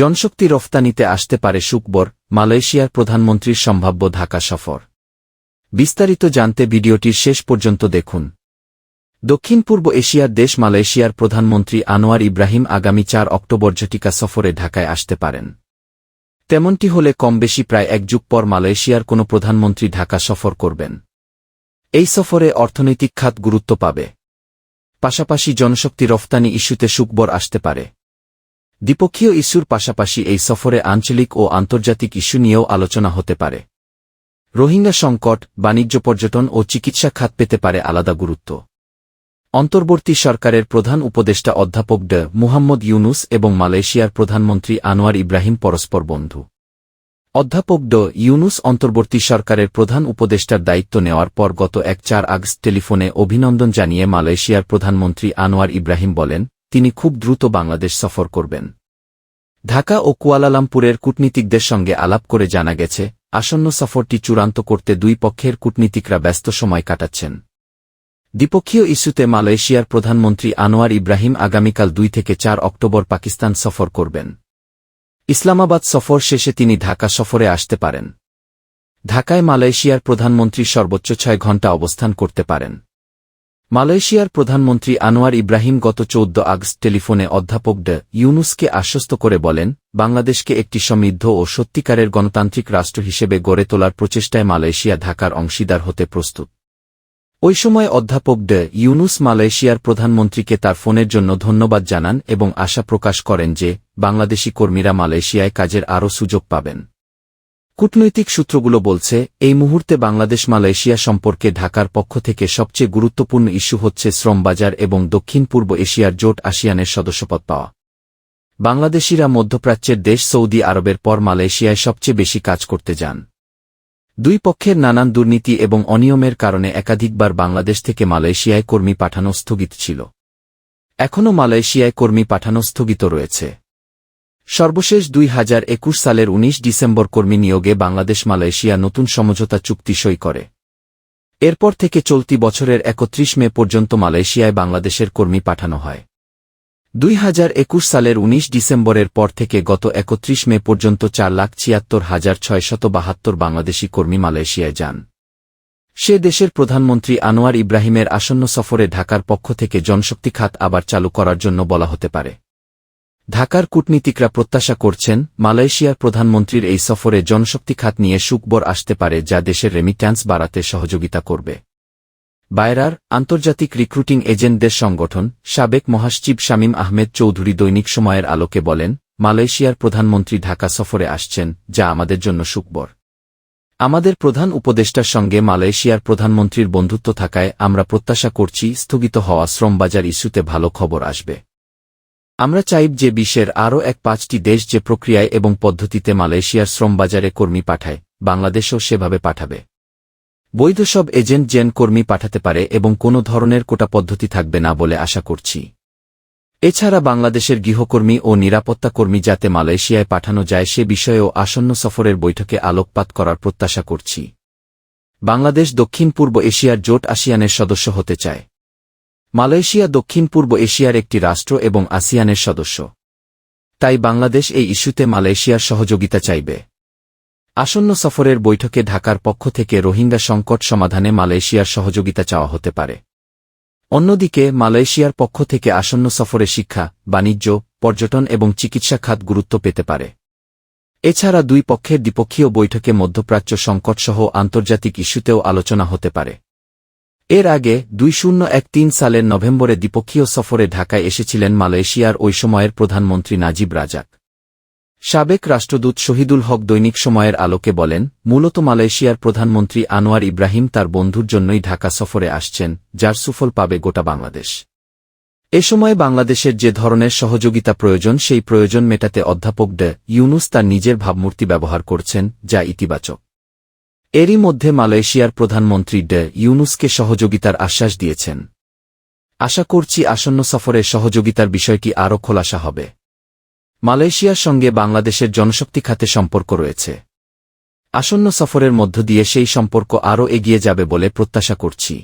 জনশক্তি রফতানিতে আসতে পারে সুকবর মালয়েশিয়ার প্রধানমন্ত্রীর সম্ভাব্য ঢাকা সফর। বিস্তারিত জানতে ভিডিওটির শেষ পর্যন্ত দেখুন। দক্ষিণ পূর্ব এশিয়ার দেশ মালয়েশিয়ার প্রধানমন্ত্রী আনোয়ার ইব্রাহিম আগামী চার অক্টোবর ঝটিকা সফরে ঢাকায় আসতে পারেন। তেমনটি হলে কম বেশি প্রায় এক যুগ পর মালয়েশিয়ার কোনো প্রধানমন্ত্রী ঢাকা সফর করবেন। এই সফরে অর্থনৈতিক খাত গুরুত্ব পাবে। পাশাপাশি জনশক্তি রফতানি ইস্যুতে সুকবর আসতে পারে। দ্বিপক্ষীয় ইস্যুর পাশাপাশি এই সফরে আঞ্চলিক ও আন্তর্জাতিক ইস্যু নিয়েও আলোচনা হতে পারে। রোহিঙ্গা সংকট, বাণিজ্য পর্যটন ও চিকিৎসা খাত পেতে পারে আলাদা গুরুত্ব। অন্তর্বর্তী সরকারের প্রধান উপদেষ্টা অধ্যাপক ড মুহাম্মদ ইউনুস এবং মালয়েশিয়ার প্রধানমন্ত্রী আনোয়ার ইব্রাহিম পরস্পর বন্ধু। অধ্যাপক ড ইউনুস অন্তর্বর্তী সরকারের প্রধান উপদেষ্টার দায়িত্ব নেওয়ার পর গত এক চার আগস্ট টেলিফোনে অভিনন্দন জানিয়ে মালয়েশিয়ার প্রধানমন্ত্রী আনোয়ার ইব্রাহিম বলেন তিনি খুব দ্রুত বাংলাদেশ সফর করবেন। ঢাকা ও কুয়ালালামপুরের কূটনীতিকদের সঙ্গে আলাপ করে জানা গেছে, আসন্ন সফরটি চূড়ান্ত করতে দুই পক্ষের কূটনীতিকরা ব্যস্ত সময় কাটাচ্ছেন। দ্বিপক্ষীয় ইস্যুতে মালয়েশিয়ার প্রধানমন্ত্রী আনোয়ার ইব্রাহিম আগামীকাল দুই থেকে চার অক্টোবর পাকিস্তান সফর করবেন। ইসলামাবাদ সফর শেষে তিনি ঢাকা সফরে আসতে পারেন। ঢাকায় মালয়েশিয়ার প্রধানমন্ত্রী সর্বোচ্চ ছয় ঘণ্টা অবস্থান করতে পারেন। মালয়েশিয়ার প্রধানমন্ত্রী আনোয়ার ইব্রাহিম গত চৌদ্দ আগস্ট টেলিফোনে অধ্যাপক ড ইউনুসকে আশ্বস্ত করে বলেন, বাংলাদেশকে একটি সমৃদ্ধ ও সত্যিকারের গণতান্ত্রিক রাষ্ট্র হিসেবে গড়ে তোলার প্রচেষ্টায় মালয়েশিয়া ঢাকার অংশীদার হতে প্রস্তুত। ওই সময় অধ্যাপক ড ইউনুস মালয়েশিয়ার প্রধানমন্ত্রীকে তার ফোনের জন্য ধন্যবাদ জানান এবং আশা প্রকাশ করেন যে, বাংলাদেশি কর্মীরা মালয়েশিয়ায় কাজের আরও সুযোগ পাবেন। কূটনৈতিক সূত্রগুলো বলছে, এই মুহূর্তে বাংলাদেশ মালয়েশিয়া সম্পর্কে ঢাকার পক্ষ থেকে সবচেয়ে গুরুত্বপূর্ণ ইস্যু হচ্ছে শ্রমবাজার এবং দক্ষিণ পূর্ব এশিয়ার জোট আসিয়ানের সদস্যপদ পাওয়া। বাংলাদেশিরা মধ্যপ্রাচ্যের দেশ সৌদি আরবের পর মালয়েশিয়ায় সবচেয়ে বেশি কাজ করতে যান। দুই পক্ষের নানান দুর্নীতি এবং অনিয়মের কারণে একাধিকবার বাংলাদেশ থেকে মালয়েশিয়ায় কর্মী পাঠানো স্থগিত ছিল। এখনও মালয়েশিয়ায় কর্মী পাঠানো স্থগিত রয়েছে। সর্বশেষ দুই হাজার একুশ সালের ১৯ ডিসেম্বর কর্মী নিয়োগে বাংলাদেশ মালয়েশিয়া নতুন সমঝোতা চুক্তি সই করে। এরপর থেকে চলতি বছরের একত্রিশ মে পর্যন্ত মালয়েশিয়ায় বাংলাদেশের কর্মী পাঠানো হয়। দুই হাজার একুশ সালের ১৯ ডিসেম্বরের পর থেকে গত একত্রিশ মে পর্যন্ত চার লাখ ছিয়াত্তর হাজার ছয়শত বাহাত্তর বাংলাদেশি কর্মী মালয়েশিয়ায় যান। সে দেশের প্রধানমন্ত্রী আনোয়ার ইব্রাহিমের আসন্ন সফরে ঢাকার পক্ষ থেকে জনশক্তি খাত আবার চালু করার জন্য বলা হতে পারে। ঢাকার কূটনীতিকরা প্রত্যাশা করছেন, মালয়েশিয়ার প্রধানমন্ত্রীর এই সফরে জনশক্তি খাত নিয়ে সুকবর আসতে পারে যা দেশের রেমিট্যান্স বাড়াতে সহযোগিতা করবে। বায়রার আন্তর্জাতিক রিক্রুটিং এজেন্টদের সংগঠন, সাবেক মহাসচিব শামীম আহমেদ চৌধুরী দৈনিক সময়ের আলোকে বলেন, মালয়েশিয়ার প্রধানমন্ত্রী ঢাকা সফরে আসছেন, যা আমাদের জন্য সুকবর আমাদের প্রধান উপদেষ্টার সঙ্গে মালয়েশিয়ার প্রধানমন্ত্রীর বন্ধুত্ব থাকায় আমরা প্রত্যাশা করছি, স্থগিত হওয়া শ্রমবাজার ইস্যুতে ভালো খবর আসবে। আমরা চাইব যে বিশ্বের আরও এক পাঁচটি দেশ যে প্রক্রিয়ায় এবং পদ্ধতিতে মালয়েশিয়ার শ্রমবাজারে কর্মী পাঠায়, বাংলাদেশও সেভাবে পাঠাবে। বৈধ সব এজেন্ট জেন কর্মী পাঠাতে পারে এবং কোনো ধরনের কোটা পদ্ধতি থাকবে না বলে আশা করছি। এছাড়া বাংলাদেশের গৃহকর্মী ও নিরাপত্তা কর্মী যাতে মালয়েশিয়ায় পাঠানো যায় সে বিষয়েও আসন্ন সফরের বৈঠকে আলোকপাত করার প্রত্যাশা করছি। বাংলাদেশ দক্ষিণ পূর্ব এশিয়ার জোট আসিয়ানের সদস্য হতে চায়। মালয়েশিয়া দক্ষিণ পূর্ব এশিয়ার একটি রাষ্ট্র এবং আসিয়ানের সদস্য। তাই বাংলাদেশ এই ইস্যুতে মালয়েশিয়ার সহযোগিতা চাইবে। আসন্ন সফরের বৈঠকে ঢাকার পক্ষ থেকে রোহিঙ্গা সংকট সমাধানে মালয়েশিয়ার সহযোগিতা চাওয়া হতে পারে। অন্যদিকে, মালয়েশিয়ার পক্ষ থেকে আসন্ন সফরে শিক্ষা, বাণিজ্য, পর্যটন এবং চিকিৎসা খাত গুরুত্ব পেতে পারে। এছাড়া দুই পক্ষের দ্বিপক্ষীয় বৈঠকে মধ্যপ্রাচ্য সংকটসহ আন্তর্জাতিক ইস্যুতেও আলোচনা হতে পারে। এর আগে দুই শূন্য এক তিন সালের নভেম্বরে দ্বিপক্ষীয় সফরে ঢাকায় এসেছিলেন মালয়েশিয়ার ওই সময়ের প্রধানমন্ত্রী নাজিব রাজাক। সাবেক রাষ্ট্রদূত শহীদুল হক দৈনিক সময়ের আলোকে বলেন, মূলত মালয়েশিয়ার প্রধানমন্ত্রী আনোয়ার ইব্রাহিম তার বন্ধুর জন্যই ঢাকা সফরে আসছেন, যার সুফল পাবে গোটা বাংলাদেশ। এ সময় বাংলাদেশের যে ধরনের সহযোগিতা প্রয়োজন, সেই প্রয়োজন মেটাতে অধ্যাপক ড ইউনুস তার নিজের ভাবমূর্তি ব্যবহার করছেন, যা ইতিবাচক। এরই মধ্যে মালয়েশিয়ার প্রধানমন্ত্রী ডে ইউনুসকে সহযোগিতার আশ্বাস দিয়েছেন। আশা করছি আসন্ন সফরে সহযোগিতার বিষয়টি আরও খোলাসা হবে। মালয়েশিয়ার সঙ্গে বাংলাদেশের জনশক্তি খাতে সম্পর্ক রয়েছে। আসন্ন সফরের মধ্য দিয়ে সেই সম্পর্ক আরও এগিয়ে যাবে বলে প্রত্যাশা করছি।